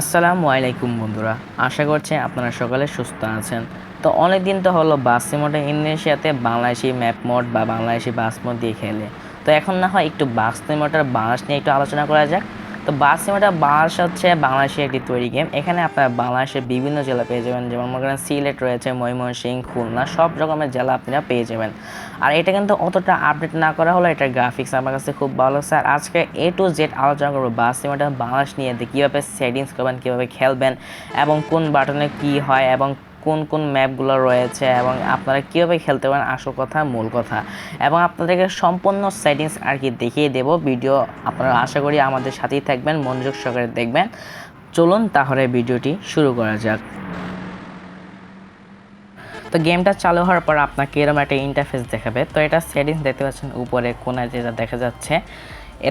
আসসালামু আলাইকুম বন্ধুরা, আশা করছি আপনারা সকালে সুস্থ আছেন। তো অনেক দিন তো হলো বাস মোটে ইন্দোনেশিয়াতে বাংলাদেশি ম্যাপ মোড বা বাংলাদেশি বাস মোড দিয়ে খেলে। তো এখন না হয় একটু বাস মোটার বাংলাদেশ নিয়ে একটু আলোচনা করা যাক। তো বাস মোটা বাংলাদেশ হচ্ছে বাংলাদেশের একটি তৈরি গেম এখানে আপনারা বাংলাদেশের বিভিন্ন জেলা পেয়ে যাবেন, যেমন মনে করেন সিলেট রয়েছে, ময়মনসিংহ, খুলনা, সব রকমের জেলা আপনারা পেয়ে যাবেন। আর এটা কিন্তু অতটা আপডেট না করা হলো এটার গ্রাফিক্স আমার কাছে খুব ভালো লাগছে। আর আজকে এ টু জেড আলোচনা করব বাস সিনেমাটা বাংলাদেশ নিয়ে কীভাবে সেটিংস করবেন, কীভাবে খেলবেন, এবং কোন বাটনে কি হয়, এবং কোন কোন ম্যাপগুলো রয়েছে এবং আপনারা কীভাবে খেলতে পারেন আসল কথা, মূল কথা। এবং আপনাদেরকে সম্পূর্ণ সেটিংস আর কি দেখিয়ে দেব। ভিডিও আপনারা আশা করি আমাদের সাথেই থাকবেন, মনোযোগ সহকারে দেখবেন। চলুন তাহলে ভিডিওটি শুরু করা যাক। তো গেমটা চালু হওয়ার পর আপনাকে এরকম একটা ইন্টারফেস দেখাবে। তো এটা সেটিংস দেখতে পাচ্ছেন উপরে কোনায় যেটা দেখা যাচ্ছে।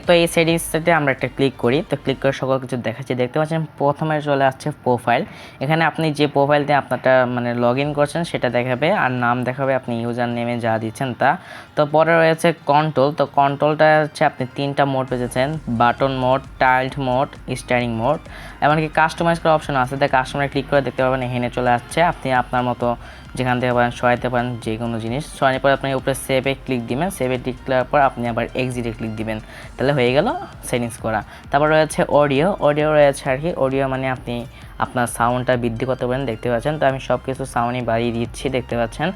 তো এই সেটিংসটাতে আমরা একটা ক্লিক করি। তো ক্লিক করে সকল কিছু দেখাচ্ছি। দেখতে পাচ্ছেন, প্রথমে চলে আসছে প্রোফাইল এখানে আপনি যে প্রোফাইল দিয়ে আপনারটা মানে লগ ইন করছেন, সেটা দেখাবে। আর নাম দেখাবে আপনি ইউজার নেমে যা দিচ্ছেন তা। তো পরে রয়েছে কন্ট্রোল তো কন্ট্রোলটা হচ্ছে আপনি তিনটা মোড পেয়েছেন। Button mode tiled mode steering mode এমনকি কাস্টমাইজ করার অপশন আছে। তাই কাস্টমারে ক্লিক করে দেখতে পাবেন, এখানে চলে আসছে। আপনি আপনার মতো যেখান থেকে পারেন, সরাইতে পারেন যে কোনো জিনিস। সরানোর পর আপনি উপরে সেভে ক্লিক দিবেন। সেভে ক্লিক করার পর আপনি আবার এক্সিটে ক্লিক দিবেন। তাহলে হয়ে গেল সেটিংস করা। তারপর রয়েছে অডিও অডিও রয়েছে আর কি। অডিও মানে আপনি আপনার সাউন্ডটা বৃদ্ধি করতে পারেন, দেখতে পাচ্ছেন। তো আমি সব কিছু সাউন্ডই বাড়িয়ে দিচ্ছি, দেখতে পাচ্ছেন।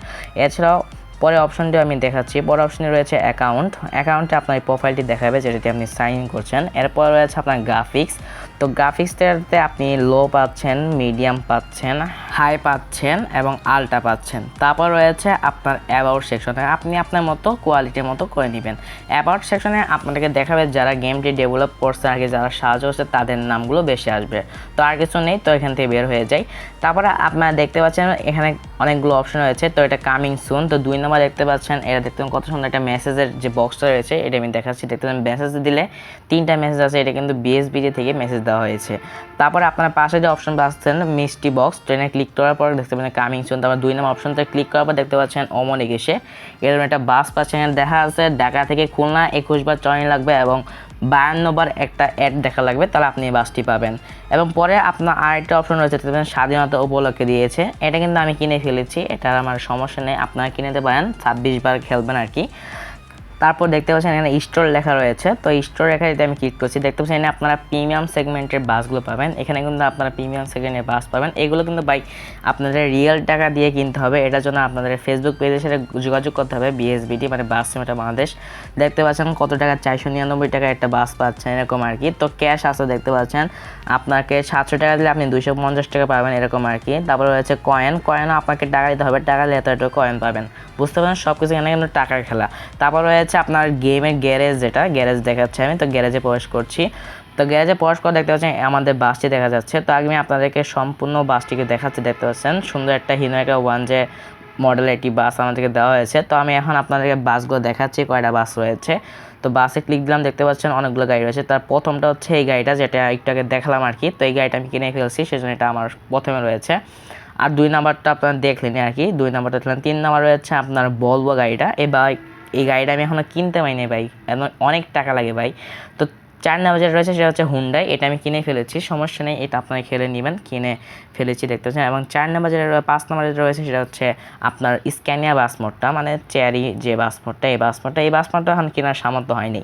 এছাড়াও পরে অপশনটি আমি দেখাচ্ছি। পরে অপশনে রয়েছে অ্যাকাউন্ট অ্যাকাউন্টে আপনার প্রোফাইলটি দেখাবে, যেটাতে আপনি সাইন ইন করছেন। এরপর রয়েছে আপনার গ্রাফিক্স তো গ্রাফিক্সটাতে আপনি লো পাচ্ছেন মিডিয়াম পাচ্ছেন হাই পাচ্ছেন এবং আলটা পাচ্ছেন। তারপর রয়েছে আপনার অ্যাবাউট সেকশনে আপনি আপনার মতো কোয়ালিটির মতো করে নেবেন। অ্যাবাউট সেকশনে আপনাদেরকে দেখাবে যারা গেমটি ডেভেলপ করছে, আগে যারা সাহায্য করছে, তাদের নামগুলো বেশি আসবে। তো আর কিছু নেই, তো এখান থেকে বের হয়ে যায় তারপরে আপনারা দেখতে পাচ্ছেন, এখানে অনেকগুলো অপশন রয়েছে। তো এটা কামিং সুন তো দুই নম্বর দেখতে পাচ্ছেন, এটা দেখতে কত সুন্দর একটা মেসেজের যে বক্সটা রয়েছে, এটা আমি দেখাচ্ছি। দেখতে পাচ্ছেন মেসেজ দিলে তিনটা মেসেজ আছে, এটা কিন্তু বিএসবিডি থেকে মেসেজ দেওয়া হয়েছে। তারপরে আপনার পাশে যে অপশন পাচ্ছেন, মিষ্টি বক্স ট্রেনে ক্লিক করার পর দেখতে পাচ্ছেন কামিং সুন তারপর দুই নম্বর অপশনতে ক্লিক করার পর দেখতে পাচ্ছেন অমনিক এসে এরকম একটা বাস পাচ্ছেন। দেখা আছে ঢাকা থেকে খুলনা একুশ বার চয়ন লাগবে এবং বায়ান্ন বার একটা অ্যাড দেখা লাগবে, তাহলে আপনি এই বাসটি পাবেন। এবং পরে আপনার আরেকটা অপশন রয়েছে স্বাধীনতা উপলক্ষে দিয়েছে। এটা কিন্তু আমি কিনে ফেলেছি, এটার আমার সমস্যা নেই, আপনারা কিনে নিতে পারেন। ছাব্বিশ বার খেলবেন আর কি। তারপর দেখতে পাচ্ছেন এখানে স্টোর লেখা রয়েছে। তো স্টোর লেখা যদি আমি ক্লিক করছি। দেখতে পাচ্ছেন এখানে আপনারা প্রিমিয়াম সেগমেন্টের বাসগুলো পাবেন। এখানে কিন্তু আপনারা প্রিমিয়াম সেগমেন্টের বাস পাবেন। এগুলো কিন্তু বাই আপনাদের রিয়েল টাকা দিয়ে কিনতে হবে। এটার জন্য আপনাদের ফেসবুক পেজের সাথে যোগাযোগ করতে হবে। বিএসবিটি মানে বাস সিমেটা বাংলাদেশ। দেখতে পাচ্ছেন কত টাকা? চারশো নিরানব্বই টাকা একটা বাস পাচ্ছেন এরকম আর কি। তো ক্যাশ আছে দেখতে পাচ্ছেন। আপনাকে সাতশো টাকা দিলে আপনি দুইশো পঞ্চাশ টাকা পাবেন এরকম আর কি। তারপর রয়েছে কয়েন কয়েনও আপনাকে টাকা দিতে হবে। টাকা দিলে এত কয়েন পাবেন। বুঝতে পারেন সব কিছু এখানে কিন্তু টাকার খেলা। তারপর রয়েছে আপনার গেমের গ্যারেজ যেটা গ্যারেজ দেখাচ্ছে আমি। তো গ্যারেজে প্রবেশ করছি। তো গ্যারেজে প্রবেশ করে দেখতে পাচ্ছেন, আমাদের বাসটি দেখা যাচ্ছে। তো আমি আপনাদেরকে সম্পূর্ণ বাসটিকে দেখাচ্ছি, দেখতে পাচ্ছেন। সুন্দর একটা হিনো একটা ওয়ান যে মডেল একটি বাস আমাদেরকে দেওয়া হয়েছে। তো আমি এখন আপনাদেরকে বাসগুলো দেখাচ্ছি, কয়টা বাস রয়েছে। তো বাসে ক্লিক দিলাম, দেখতে পাচ্ছেন অনেকগুলো গাড়ি রয়েছে। তার প্রথমটা হচ্ছে এই গাড়িটা, যেটা একটু আগে দেখালাম আর কি। তো এই গাড়িটা আমি কিনে ফেলছি, সেজন্য এটা আমার প্রথমে রয়েছে। আর দুই নাম্বারটা আপনারা দেখলেন আর কি। দুই নাম্বারটা দেখলেন, তিন নাম্বার রয়েছে আপনার বলব গাড়িটা। এই বাইক এই গাড়িটা আমি এখনও কিনতে পাইনি ভাই। এখন অনেক টাকা লাগে ভাই। তো চার নাম্বার যেটা রয়েছে সেটা হচ্ছে হুন্ডাই এটা আমি কিনে ফেলেছি। সমস্যা নেই, এটা আপনারা খেলে নেবেন, কিনে ফেলেছি দেখতে পাচ্ছেন। এবং চার নাম্বার যেটা পাঁচ নাম্বার যেটা রয়েছে সেটা হচ্ছে আপনার স্ক্যানিয়া বাস মোডটা মানে চেয়ারি যে বাস মোডটা, এই বাস মোডটা, এই বাস মোডটা এখন কেনার সামর্থ্য হয়নি।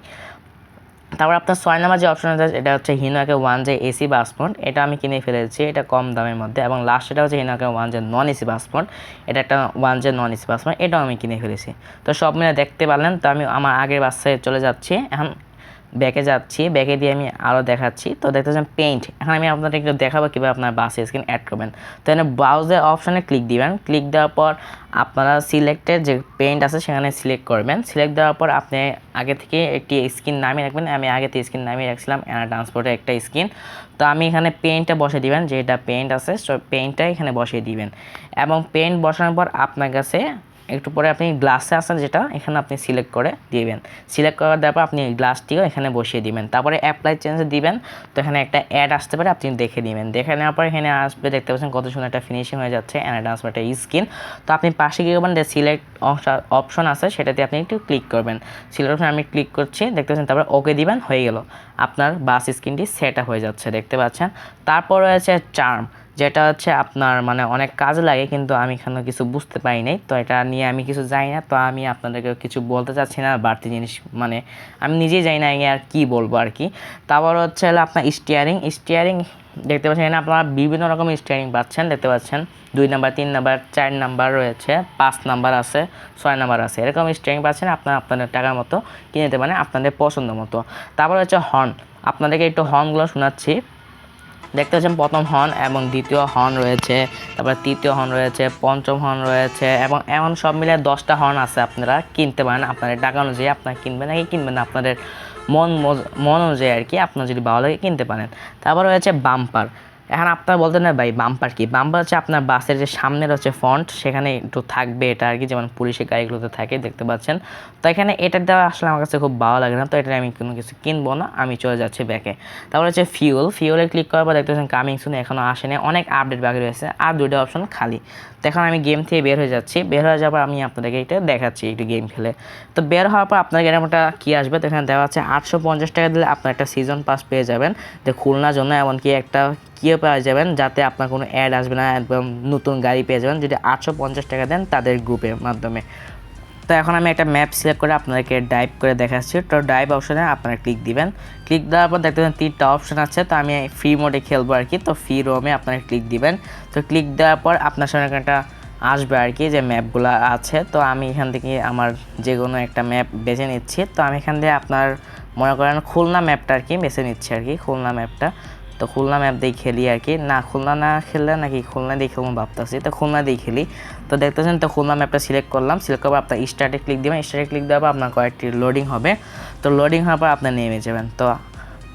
তারপর আপনার ছয় নাম্বার যে অপশন আছে, এটা হচ্ছে হিনোকে ওয়ান যে এসি বাসফোন এটা আমি কিনে ফেলেছি, এটা কম দামের মধ্যে। এবং লাস্ট এটা হচ্ছে হিনোকে ওয়ান যে নন এসি বাসফোন এটা একটা ওয়ান যে নন এসি বাসফোন এটাও আমি কিনে ফেলেছি। তো সব মিলে দেখতে পারলেন, তো আমি আমার আগের বাসায় চলে যাচ্ছি। এখন ব্যাকে যাচ্ছি, ব্যাকে দিয়ে আমি আরও দেখাচ্ছি। তো দেখতে পাচ্ছেন পেইন্ট এখন আমি আপনাদের একটু দেখাবো কীভাবে আপনার বাসে স্ক্রিন অ্যাড করবেন। তো এখানে ব্রাউজার অপশানে ক্লিক দিবেন। ক্লিক দেওয়ার পর আপনারা সিলেক্টেড যে পেইন্ট আছে সেখানে সিলেক্ট করবেন। সিলেক্ট দেওয়ার পর আপনি আগে থেকে একটি স্ক্রিন নামিয়ে রাখবেন। আমি আগে থেকে স্ক্রিন নামিয়ে রাখছিলাম অ্যানা ট্রান্সপোর্টের একটা স্ক্রিন তো আমি এখানে পেইন্টটা বসিয়ে দিবেন, যেটা পেইন্ট আছে সো পেইন্টটা এখানে বসিয়ে দিবেন। এবং পেইন্ট বসানোর পর আপনার কাছে একটু পরে আপনি গ্লাসে আসেন, যেটা এখানে আপনি সিলেক্ট করে দিবেন। সিলেক্ট করার দেওয়ার পর আপনি গ্লাসটিও এখানে বসিয়ে দিবেন। তারপরে অ্যাপ্লাই চেঞ্জে দিবেন, তো এখানে একটা অ্যাড আসতে পারে, আপনি দেখে দিবেন। দেখে নেওয়ার পর এখানে আসবে, দেখতে পাচ্ছেন কত সুন্দর একটা ফিনিশিং হয়ে যাচ্ছে অ্যান্ড আসবে একটা স্কিন তো আপনি পাশে গিয়ে করবেন যে সিলেক্ট অপশন আছে, সেটাতে আপনি একটু ক্লিক করবেন। সিলেক্ট অপশন আমি ক্লিক করছি, দেখতে পাচ্ছেন তারপরে ওকে দিবেন, হয়ে গেল। আপনার বাস স্ক্রিনটি সেট হয়ে যাচ্ছে, দেখতে পাচ্ছেন। তারপর রয়েছে চার্ম যেটা হচ্ছে আপনার মানে অনেক কাজ লাগে, কিন্তু আমি এখানে কিছু বুঝতে পারি নাই। তো এটা নিয়ে আমি কিছু জানি না, তো আমি আপনাদেরকে কিছু বলতে চাচ্ছি না, বাড়তি জিনিস মানে আমি নিজেই জানি না আর কি বলব আর কি। তারপর হচ্ছে হলো আপনার স্টিয়ারিং স্টিয়ারিং দেখতে পাচ্ছেন এখানে আপনারা বিভিন্ন রকম স্টিয়ারিং পাচ্ছেন, দেখতে পাচ্ছেন। দুই নাম্বার, তিন নাম্বার, চার নাম্বার রয়েছে, পাঁচ নাম্বার আছে, ছয় নাম্বার আছে। এরকম স্টিয়ারিং পাচ্ছেন আপনারা আপনাদের টাকার মতো কিনে নিতে পারেন, আপনাদের পছন্দ মতো। তারপর হচ্ছে হর্ন আপনাদেরকে একটু হর্নগুলো শোনাচ্ছি। দেখতে পাচ্ছেন প্রথম হর্ন এবং দ্বিতীয় হর্ন রয়েছে, তারপরে তৃতীয় হর্ন রয়েছে, পঞ্চম হর্ন রয়েছে এবং এমন সব মিলে দশটা হর্ন আছে আপনারা কিনতে পারেন। আপনাদের টাকা অনুযায়ী আপনারা কিনবেন নাকি কিনবেন আপনাদের মন মন অনুযায়ী আর কি আপনার যদি ভালো লাগে কিনতে পারেন। তারপর রয়েছে বাম্পার। এখন আপনারা বলতেন না ভাই বাম্পার কি? বাম্পার হচ্ছে আপনার বাসের যে সামনের হচ্ছে ফ্রন্ট সেখানে একটু থাকবে এটা আর কি, যেমন পুলিশের গাড়িগুলোতে থাকে, দেখতে পাচ্ছেন। তো এখানে এটা দেওয়া আসলে আমার কাছে খুব ভালো লাগে না, তো এটা আমি কোনো কিছু কিনবো না, আমি চলে যাচ্ছি ব্যাকে তারপর হচ্ছে ফিউল ফিউলে ক্লিক করার পর দেখতে পাচ্ছেন কামিং সুন এখনও আসেনি, অনেক আপডেট বাকি রয়েছে, আর দুটো অপশন খালি। তো এখন আমি গেম থেকে বের হয়ে যাচ্ছি, বের হয়ে যাওয়ার পর আমি আপনাদেরকে এটা দেখাচ্ছি একটু গেম খেলে। তো বের হওয়ার পর আপনার এরকমটা কী আসবে? তো এখানে দেওয়া আছে আটশো পঞ্চাশ টাকা দিলে আপনার একটা সিজন পাস পেয়ে যাবেন। তো খুলনার জন্য, এমনকি একটা কিও পেয়ে যাবেন যাতে আপনার কোনো অ্যাড আসবে না, একদম নতুন গাড়ি পেয়ে যাবেন যদি আটশো পঞ্চাশ টাকা দেন তাদের গ্রুপের মাধ্যমে। তো এখন আমি একটা ম্যাপ সিলেক্ট করে আপনাদেরকে ডাইভ করে দেখাচ্ছি। তো ডাইভ অপশনে আপনারা ক্লিক দিবেন। ক্লিক দেওয়ার পর দেখতে পাবেন তিনটা অপশন আছে। তো আমি ফ্রি মোডে খেলব আর কি। তো ফ্রি রোমে আপনারা ক্লিক দিবেন। তো ক্লিক দেওয়ার পর আপনার সামনে একটা আসবে আর কি, যে ম্যাপগুলো আছে। তো আমি এখান থেকে আমার যে কোনো একটা ম্যাপ বেছে নিচ্ছি। তো আমি এখান থেকে আপনার মনে করেন খুলনা ম্যাপটা আর কি বেছে নিচ্ছি আর কি, খুলনা ম্যাপটা তো খুলনা ম্যাপ দিয়ে খেলি আর কি। না, খুলনা না খেললে নাকি খুলনা দিয়ে খেলব ভাবতেছি। তো খুলনা দিয়ে খেলি। তো দেখতেছেন, তো খুলনা ম্যাপটা সিলেক্ট করলাম। সিলেক্ট করব আপনার স্টার্টে ক্লিক দেবেন। স্টার্টে ক্লিক দেওয়ার পর আপনার কয়েকটি লোডিং হবে। তো লোডিং হওয়ার পর আপনি নেমে যাবেন। তো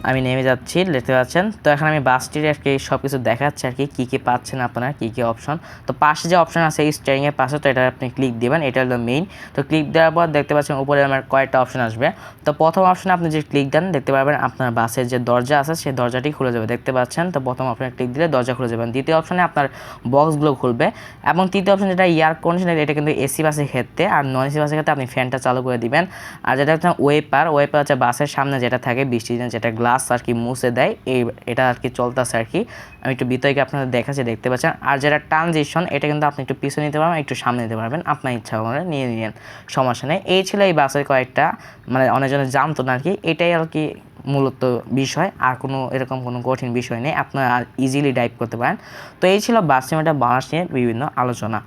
আমি নেমে যাচ্ছি, দেখতে পাচ্ছেন? তো এখন আমি বাসটির আর কি সব কিছু দেখাচ্ছি আর কি, কী কী পাচ্ছেন আপনারা, কী কী অপশন তো পাশে যে অপশন আছে এই স্টিয়ারিংয়ের পাশে, তো এটা আপনি ক্লিক দিবেন, এটা হলো মেইন তো ক্লিক দেওয়ার পর দেখতে পাচ্ছেন উপরে আমার কয়েকটা অপশন আসবে। তো প্রথম অপশনে আপনি যে ক্লিক দেন, দেখতে পারবেন আপনার বাসের যে দরজা আছে, সেই দরজাটি খুলে যাবে, দেখতে পাচ্ছেন? তো প্রথম অপশনে ক্লিক দিলে দরজা খুলে যাবেন দ্বিতীয় অপশনে আপনার বক্সগুলো খুলবে। এবং তৃতীয় অপশন যেটা এয়ার কন্ডিশনার এটা কিন্তু এসি বাসের ক্ষেত্রে, আর নন এসি বাসের ক্ষেত্রে আপনি ফ্যানটা চালু করে দিবেন। আর যেটা হচ্ছে ওয়েপার ওয়েপার হচ্ছে বাসের সামনে যেটা থাকে, বৃষ্টির যেটা গ্লাস আর কি মুছে দেয়। এই, এটা আর কি চলতেছে আর কি আমি একটু ভিতরে আপনাদের দেখাচ্ছি, দেখতে পাচ্ছেন। আর যেটা ট্রানজিশন এটা কিন্তু আপনি একটু পিছনে নিতে পারবেন, একটু সামনে নিতে পারবেন। আপনার ইচ্ছা করে নিয়ে নিন সমস্যা নেই। এই ছিল এই বাসের কয়েকটা মানে অনেকজনে জানতো না আর কি এটাই আর কি মূলত বিষয়, আর কোনো এরকম কোনো কঠিন বিষয় নেই। আপনারা ইজিলি ডাইভ করতে পারেন। তো এই ছিল বাস সিনেমাটা নিয়ে বিভিন্ন আলোচনা।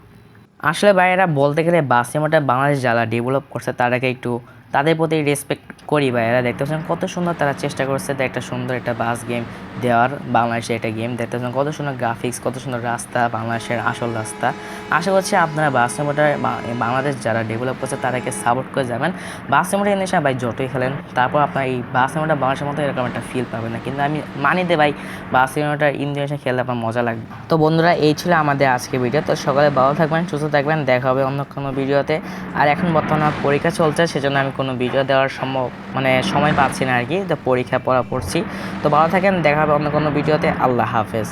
আসলে ভাইয়েরা, বলতে গেলে বাস বাংলাদেশ যারা ডেভেলপ করছে, তাদেরকে একটু, তাদের প্রতি রেসপেক্ট করি ভাইয়েরা, দেখতে পাচ্ছেন কত সুন্দর তারা চেষ্টা করছে একটা সুন্দর একটা বাস গেম দেওয়ার, বাংলাদেশে একটা গেম দেখতে পাচ্ছেন কত সুন্দর গ্রাফিক্স কত সুন্দর রাস্তা, বাংলাদেশের আসল রাস্তা। আশা করছি আপনারা বাস সিনেমাটা বাংলাদেশ যারা ডেভেলপ করছে তাদেরকে সাপোর্ট করে যাবেন। বাস সিনেমাটা এনে ভাই যতই খেলেন, তারপর আপনার এই বাস সিনেমাটা বাংলাদেশের মতো এরকম একটা ফিল পাবেন না। কিন্তু আমি মানি দে ভাই, বাস সিনেমাটা ইন্দোনেশিয়া খেললে আপনার মজা লাগবে। তো বন্ধুরা, এই ছিল আমাদের আজকে ভিডিও তো সকালে ভালো থাকবেন, সুস্থ থাকবেন, দেখা হবে অন্য কোনো ভিডিওতে আর এখন বর্তমানে পরীক্ষা চলছে, সেজন্য আমি কোনো ভিডিও দেওয়ার সম্ভব মানে সময় পাচ্ছি না আর কি, তো পরীক্ষা পড়া পড়ছি। তো ভালো থাকেন, দেখা হবে অন্য কোনো ভিডিওতে। আল্লাহ হাফেজ।